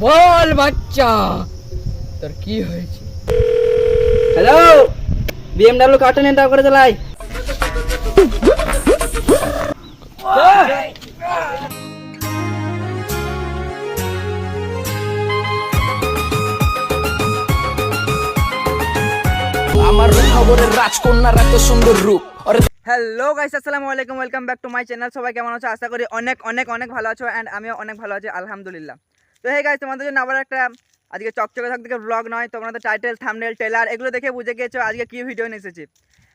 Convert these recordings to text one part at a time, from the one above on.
বল বাচ্চা। তোর কি হয়েছে? হ্যালো বিএমডাব্লিউ কার্টুন এন্টার করে চালাই আমার খবরের রাজকন্যার এত সুন্দর রূপ। হ্যালো গাইস আসসালামু আলাইকুম welcome back to my channel সবাই কেমন আছো? আশা করি অনেক অনেক অনেক ভালো আছো অ্যান্ড আমিও অনেক ভালো আছি আলহামদুলিল্লাহ। তো হে গাইস তোমাদের জন্য আবার একটা, আজকে চকচকে থাকতে ব্লগ নয় তোমাদের টাইটেল থামনেল টেলার এগুলো দেখে বুঝে গিয়েছো আজকে কী ভিডিও নিয়ে এসেছি।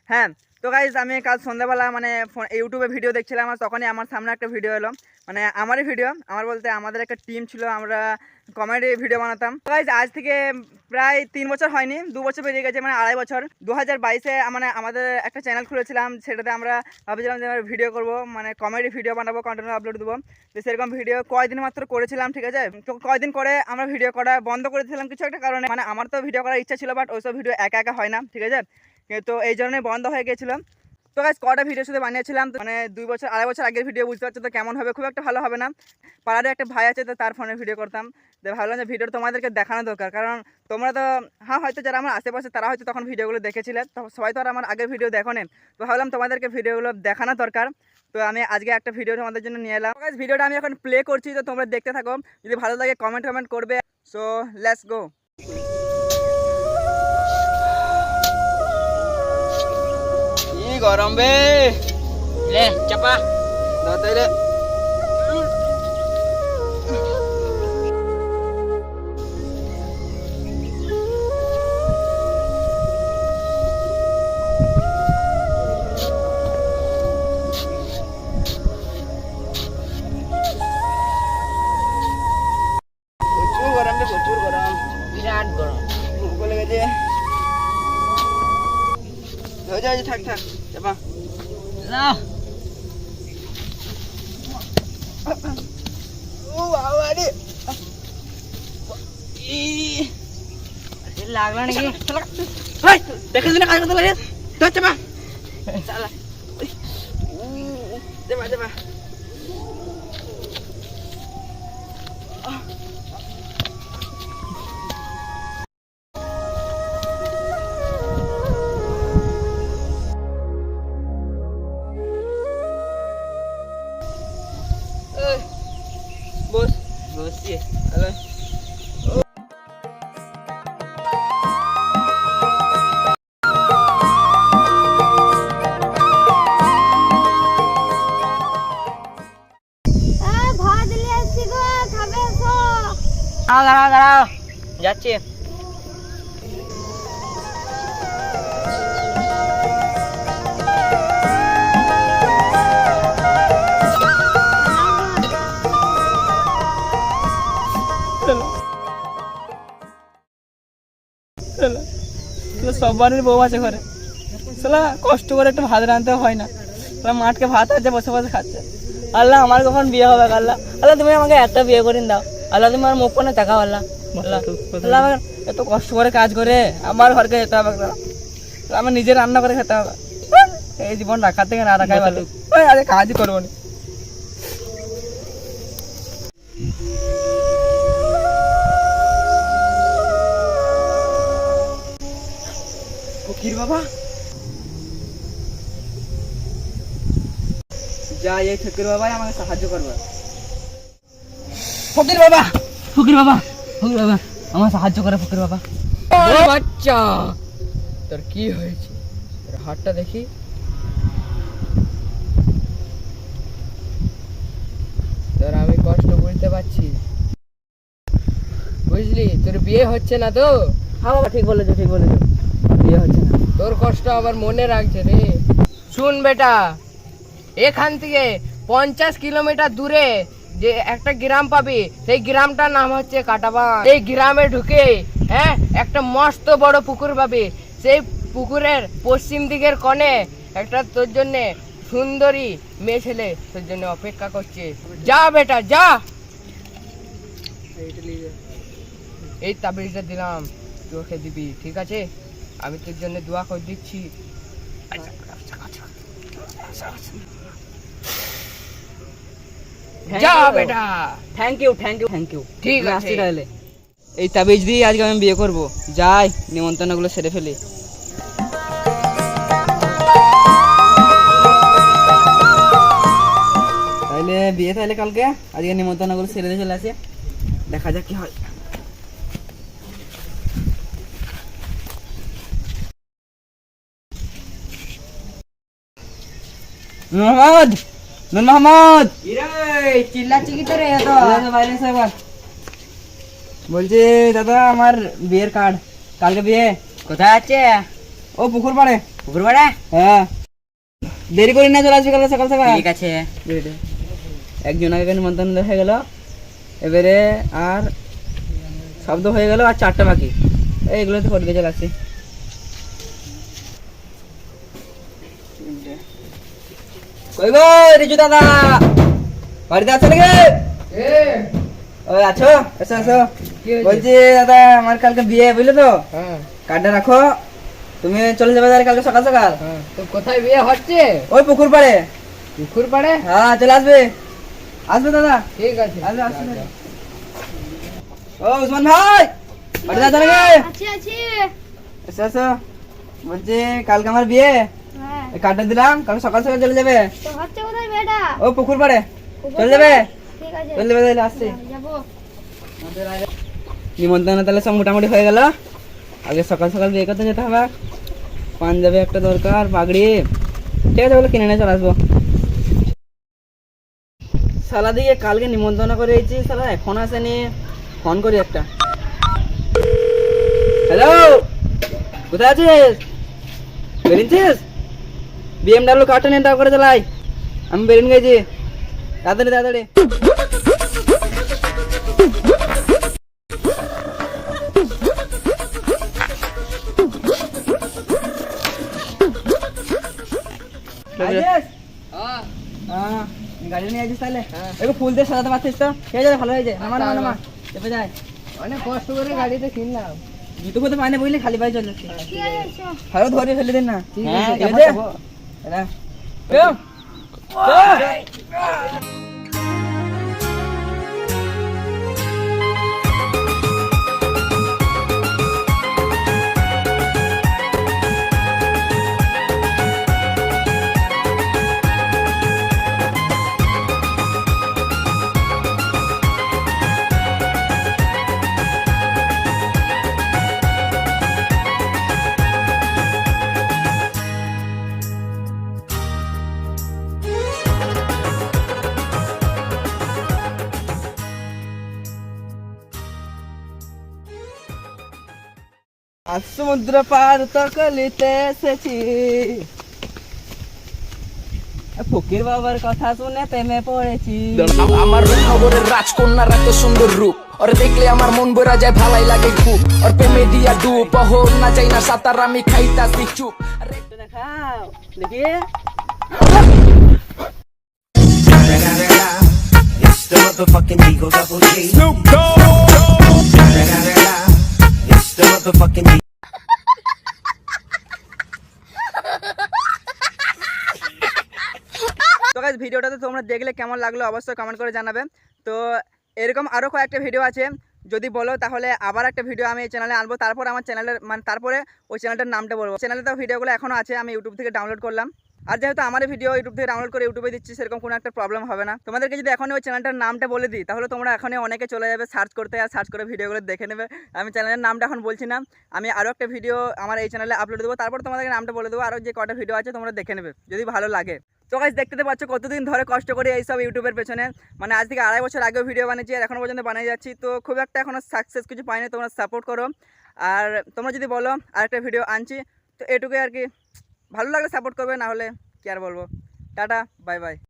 হ্যাঁ তো গাইজ আমি কাল সন্ধ্যাবেলা মানে ইউটিউবে ভিডিও দেখছিলাম আর তখনই আমার সামনে একটা ভিডিও এলো। মানে আমারই ভিডিও আমার বলতে আমাদের একটা টিম ছিল, আমরা কমেডি ভিডিও বানাতাম। গাইস আজ থেকে প্রায় তিন বছর হয়নি, দু বছর পেরিয়ে গেছে মানে আড়াই বছর। দু হাজার বাইশে মানে আমাদের একটা চ্যানেল খুলেছিলাম, সেটাতে আমরা ভাবছিলাম যে আমরা ভিডিও করব মানে কমেডি ভিডিও বানাবো কন্টেন্ট আপলোড দেবো। তো সেরকম ভিডিও কয়দিন মাত্র করেছিলাম, ঠিক আছে? তো কয়দিন করে আমরা ভিডিও করা বন্ধ করে দিয়েছিলাম কিছু একটা কারণে। মানে আমার তো ভিডিও করার ইচ্ছা ছিল বাট ওইসব ভিডিও একা একা হয় না, ঠিক আছে? তো এই জন্যই বন্ধ হয়ে গেছিল তো গাছ কটা ভিডিও শুধু বানিয়েছিলাম? মানে দুই বছর, আড়াই বছর আগের ভিডিও বুঝতে পারছ তো কেমন হবে? খুব একটা ভালো হবে না। পাড়ারে একটা ভাই আছে, তো তার ফোনে ভিডিও করতাম। তো ভাবলাম যে ভিডিও তোমাদেরকে দেখানো দরকার। কারণ তোমরা তো হ্যাঁ হয়তো যারা আমার আশেপাশে, তারা হয়তো তখন ভিডিওগুলো দেখেছিলে। তো সবাই তো আর আমার আগের ভিডিও দেখো তো ভাবলাম তোমাদেরকে ভিডিওগুলো দেখানো দরকার। তো আমি আজকে একটা ভিডিও তোমাদের জন্য নিয়ে এলাম। ভিডিওটা আমি এখন প্লে করছি, তো তোমরা দেখতে থাকো। যদি ভালো লাগে কমেন্ট কমেন্ট করবে। সো লেটস গো গরম বে লে চাপা তাহলে প্রচুর হয়ে যায় থাক থাক চাপা না ও বাবা রে। লাগল নাকি? ভাই দেখে শুনে কাজ করতে লাগে চাপা চালা। চাপা চাপা বসছি হ্যালো আহ, ভাত নিয়ে এসছি সবারই বউ আছে ঘরে। সালা কষ্ট করে একটু ভাত রাঁধতে হয় না। সালা মাঠকে ভাত আছে বসে বসে খাচ্ছে। আল্লাহ আমার কখন বিয়ে হবে আল্লাহ? আল্লাহ তুমি আমাকে একটা বিয়ে করে দাও। আল্লাহ তুমি আমার মুখ কোনে তাকাও আল্লাহ। আল্লাহ আল্লাহ আমার এত কষ্ট করে কাজ করে আমার ঘরকে যেতে হবে আমার নিজে রান্না করে খেতে হবে। এই জীবন রাখার থেকে না রাখাই ভালো। আরে কাজই করব না। ফকির বাবা। যা এই ফকির বাবাই আমাকে সাহায্য করবে। ফকির বাবা। ফকির বাবা ফকির বাবা আমার সাহায্য করে ফকির বাবা। বাচ্চা তোর কি হয়েছে? তোর হাতটা দেখি। তোর আমি কষ্ট বুঝতে পারছি। বুঝলি? তোর বিয়ে হচ্ছে না তো? হ্যাঁ বাবা ঠিক বলেছ ঠিক বলেছ। না। তোর কষ্ট আবার মনে রাখছে রে। শুন বেটা, এখান থেকে পঞ্চাশ কিলোমিটার দূরে যে একটা গ্রাম পাবি, সেই গ্রামটার নাম হচ্ছে কাটাবান এই গ্রামে ঢুকে হ্যাঁ একটা মস্ত বড় পুকুর পাবি। সেই পুকুরের পশ্চিম দিকের কোণে একটা তোর জন্যে সুন্দরী মেয়ে ছেলে তোর জন্য অপেক্ষা করছে। যা বেটা, যা। এই তাবিজটা দিলাম ওকে দিবি, ঠিক আছে? আমি তোর জন্য দোয়া করে দিচ্ছি। যা বেটা। Thank you thank you thank you ঠিক আছে। তাহলে। এই তাবিজ দিয়ে আজকে আমি বিয়ে করব। যাই নিমন্ত্রণগুলো সেরে ফেলি। তাহলে বিয়ে তাহলে কালকে? আজকে নিমন্ত্রণগুলো সেরে দিয়ে চলে আসি। দেখা যাক কি হয়। মোহাম্মদ নূর মোহাম্মদ চিল্লাচ্ছি কি তোরে এত। বাইরে এসো একবার। বলছি দাদা আমার বিয়ের কার্ড কালকে বিয়ে। কোথায় আছে? ও পুকুর পাড়ে। পুকুর পাড়ে? হ্যাঁ। দেরি করি না চলে আসবি কালকে সকাল সকাল। ঠিক আছে? একজন আগে নিমন্ত্রণ হয়ে গেল। এবারে আর শব্দ হয়ে গেল আর চারটা বাকি। এইগুলো তো করবে চলে আসছি। কই গো রিজু দাদা? বাড়িতে আছো নাকি? ওই আছো এসো এসো। বলছি দাদা আমার কালকে বিয়ে বুঝলে তো? হ্যাঁ। কার্ডটা রাখো। তুমি চলে যাবে তাহলে কালকে সকাল সকাল। হ্যাঁ তো কোথায় বিয়ে হচ্ছে? ওই পুকুর পাড়ে। পুকুর পাড়ে? হ্যাঁ চলে আসবে। আসবে দাদা। ঠিক আছে। আসবে আসবে। ও উসমান ভাই বাড়িতে আছো নাকি? আছি আছি। এসো এসো। বলছি কালকে আমার বিয়ে। হ্যাঁ কার্ডটা দিলাম কালকে সকাল সকাল চলে যাবে। তো হচ্ছে কোথায় বেটা? ও পুকুর পাড়ে। চলে যাবে? ঠিক আছে। চলে যাবে তাহলে আসছি। যাব। নিমন্ত্রণ তাহলে সব মোটামুটি হয়ে গেল। আগে সকাল সকাল বিয়ে করতে যেতে হবে। পাঞ্জাবি একটা দরকার পাগড়ি। ঠিক আছে বলে কিনে নিয়ে চলে আসব। সালা দিকে কালকে নিমন্ত্রণ করে এসেছি সালা এখন আসেনি। ফোন করি একটা। হ্যালো কোথায় আছিস? বেরিয়েছিস? বিএমডাব্লিউ কার্টুন এন্টার করে চালাই। আমি বেরিয়ে গেছি তাড়াতাড়ি তাড়াতাড়ি? হ্যাঁ। হ্যাঁ, গাড়ি নিয়ে আছিস তাহলে? হ্যাঁ। একটু ফুল দিয়ে সাজাতে পারছিস তো? ঠিক আছে ভালো হয়েছে? নামা নামা নামা। চেপে যায় অনেক কষ্ট করে গাড়িতে কিনলাম। জুতো পায় না বুঝলি? খালি পায়ে চলে এসো। ভালো ধরে ফেলে দিন না। ঠিক হ্যাঁ, আছে, ঠিক যাব, আছে যাব। এরা। এরম। আজ সমুদ্র পার তকলিতে এসেছি ফকির বাবার কথা শুনে প্রেমে পড়েছি আ- আমার খবরের রাজকন্যার এত সুন্দর রূপ ওরে দেখলে আমার মন বইরা যায় ভালাই লাগে খুব ওর প্রেমে দিয়া ডুব অহর না যাই না সাঁতার আমি খাইতাছি চুপ আরে একটু দেখাও দেখি It's the motherfucking Eagle Double G. Snoop Dogg. The motherfucking Eagle. তো গাইজ ভিডিওটা তো তোমরা দেখলে কেমন লাগল অবশ্যই কমেন্ট করে জানাবে। তো এরকম আরও কয়েকটা ভিডিও আছে। যদি বলো তাহলে আবার একটা ভিডিও আমি এই চ্যানেলে আনব। তারপর আমার চ্যানেলের মানে তারপরে ওই চ্যানেলটার নামটা বলব। চ্যানেলে তো ভিডিওগুলো এখনও আছে, আমি ইউটিউব থেকে ডাউনলোড করলাম। আর যেহেতু আমার ভিডিও ইউটিউব থেকে ডাউনলোড করে ইউটিউবে দিচ্ছি, সেরকম কোনো একটা প্রবলেম হবে না। তোমাদেরকে যদি এখনই ওই চ্যানেলটার নামটা বলে দিই, তাহলে তোমরা এখনই অনেকে চলে যাবে সার্চ করতে আর সার্চ করে ভিডিওগুলো দেখে নেবে। আমি চ্যানেলের নামটা এখন বলছি না, আমি আরও একটা ভিডিও আমার এই চ্যানেলে আপলোড দেবো, তারপর তোমাদেরকে নামটা বলে দেবো আরও যে কটা ভিডিও আছে তোমরা দেখে নেবে, যদি ভালো লাগে। তো গাইজ দেখতে পাচ্ছ কতদিন ধরে কষ্ট করে এইসব ইউটিউবের পেছনে। মানে আজ থেকে আড়াই বছর আগেও ভিডিও বানিয়েছি, আর এখনও পর্যন্ত বানিয়ে যাচ্ছি। তো খুব একটা এখনও সাকসেস কিছু পাইনি, তোমরা সাপোর্ট করো। আর তোমরা যদি বলো, আরেকটা ভিডিও আনছি, তো এটুকুই আর কি। ভালো লাগলে সাপোর্ট করবে না হলে কি আর বলব? Tata bye bye